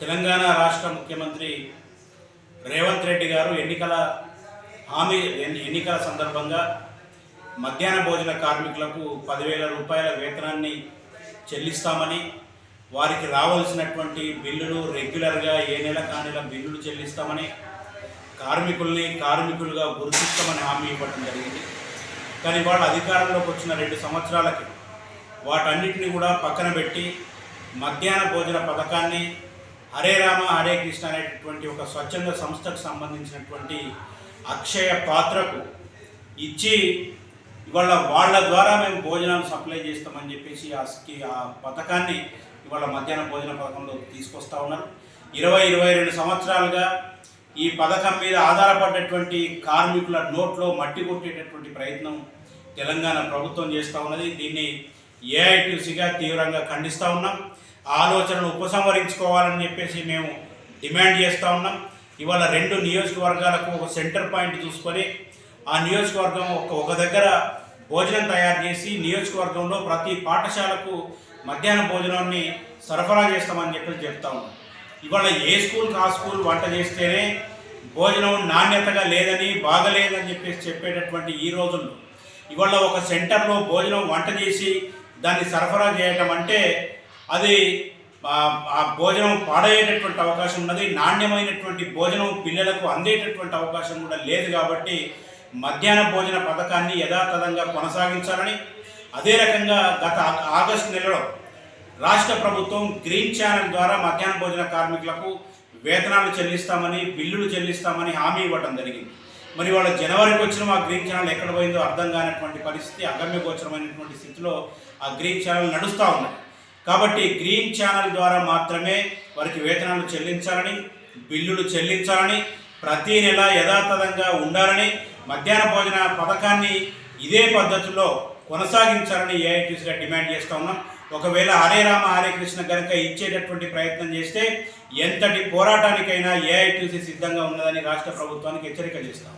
తెలంగాణ రాష్ట్ర ముఖ్యమంత్రి రేవంత్ రెడ్డి గారు ఎన్నికల హామీ ఎన్ని- ఎన్నికల సందర్భంగా మధ్యాహ్న భోజన కార్మికులకు పదివేల రూపాయల వేతనాన్ని చెల్లిస్తామని వారికి రావాల్సినటువంటి బిల్లులు రెగ్యులర్గా ఏ నెల కానెల బిల్లులు చెల్లిస్తామని కార్మికుల్ని కార్మికులుగా గుర్తిస్తామని హామీ ఇవ్వడం జరిగింది. కానీ వాళ్ళు అధికారంలోకి వచ్చిన రెండు సంవత్సరాలకి వాటన్నిటిని కూడా పక్కన పెట్టి మధ్యాహ్న భోజన పథకాన్ని హరే రామ హరే కృష్ణ అనేటటువంటి ఒక స్వచ్ఛంద సంస్థకు సంబంధించినటువంటి అక్షయ పాత్రకు ఇచ్చి ఇవాళ వాళ్ళ ద్వారా మేము భోజనాలు సప్లై చేస్తామని చెప్పేసి ఆ ఆ పథకాన్ని ఇవాళ మధ్యాహ్న భోజన పథకంలో తీసుకొస్తా ఉన్నారు. ఇరవై ఇరవై రెండు సంవత్సరాలుగా ఈ పథకం మీద ఆధారపడ్డటువంటి కార్మికుల నోట్లో మట్టి కొట్టేటటువంటి ప్రయత్నం తెలంగాణ ప్రభుత్వం చేస్తూ ఉన్నది. దీన్ని ఏఐటీసీగా తీవ్రంగా ఖండిస్తూ ఉన్నాం. ఆలోచనను ఉపసంహరించుకోవాలని చెప్పేసి మేము డిమాండ్ చేస్తూ ఉన్నాం. ఇవాళ రెండు నియోజకవర్గాలకు ఒక సెంటర్ పాయింట్ చూసుకొని ఆ నియోజకవర్గం ఒక ఒక దగ్గర భోజనం తయారు చేసి నియోజకవర్గంలో ప్రతి పాఠశాలకు మధ్యాహ్న భోజనాన్ని సరఫరా చేస్తామని చెప్పి చెప్తా ఉన్నాం. ఇవాళ ఏ స్కూల్ ఆ స్కూల్ వంట చేస్తేనే భోజనం నాణ్యతగా లేదని బాగలేదని చెప్పేసి చెప్పేటటువంటి ఈ రోజుల్లో ఇవాళ ఒక సెంటర్లో భోజనం వంట చేసి దాన్ని సరఫరా చేయటం అంటే అది ఆ- భోజనం పాడయ్యేటటువంటి అవకాశం ఉన్నది నాణ్యమైనటువంటి భోజనం పిల్లలకు అందేటటువంటి అవకాశం కూడా లేదు కాబట్టి మధ్యాహ్న భోజన పథకాన్ని యథాతథంగా కొనసాగించాలని అదే రకంగా గత ఆగస్టు నెలలో రాష్ట్ర ప్రభుత్వం గ్రీన్ ఛానల్ ద్వారా మధ్యాహ్న భోజన కార్మికులకు వేతనాలు చెల్లిస్తామని బిల్లులు చెల్లిస్తామని హామీ ఇవ్వడం జరిగింది. మరి వాళ్ళ జనవరికి వచ్చిన ఆ గ్రీన్ ఛానల్ ఎక్కడ పోయిందో అర్థం కానటువంటి పరిస్థితి అగమ్యగోచరమైనటువంటి స్థితిలో ఆ గ్రీన్ ఛానల్ నడుస్తూ ఉన్నది. కాబట్టి గ్రీన్ ఛానల్ ద్వారా మాత్రమే వారికి వేతనాలు చెల్లించాలని బిల్లులు చెల్లించాలని ప్రతి నెల యథాతథంగా ఉండాలని మధ్యాహ్న భోజన పథకాన్ని ఇదే పద్ధతిలో కొనసాగించాలని ఏఐటీసీగా డిమాండ్ చేస్తూ ఉన్నాం. ఒకవేళ హరే రామ హరే కృష్ణ కనుక ఇచ్చేటటువంటి ప్రయత్నం చేస్తే ఎంతటి పోరాటానికైనా ఏఐటీసీ సిద్ధంగా ఉన్నదని రాష్ట్ర ప్రభుత్వానికి హెచ్చరిక చేస్తాం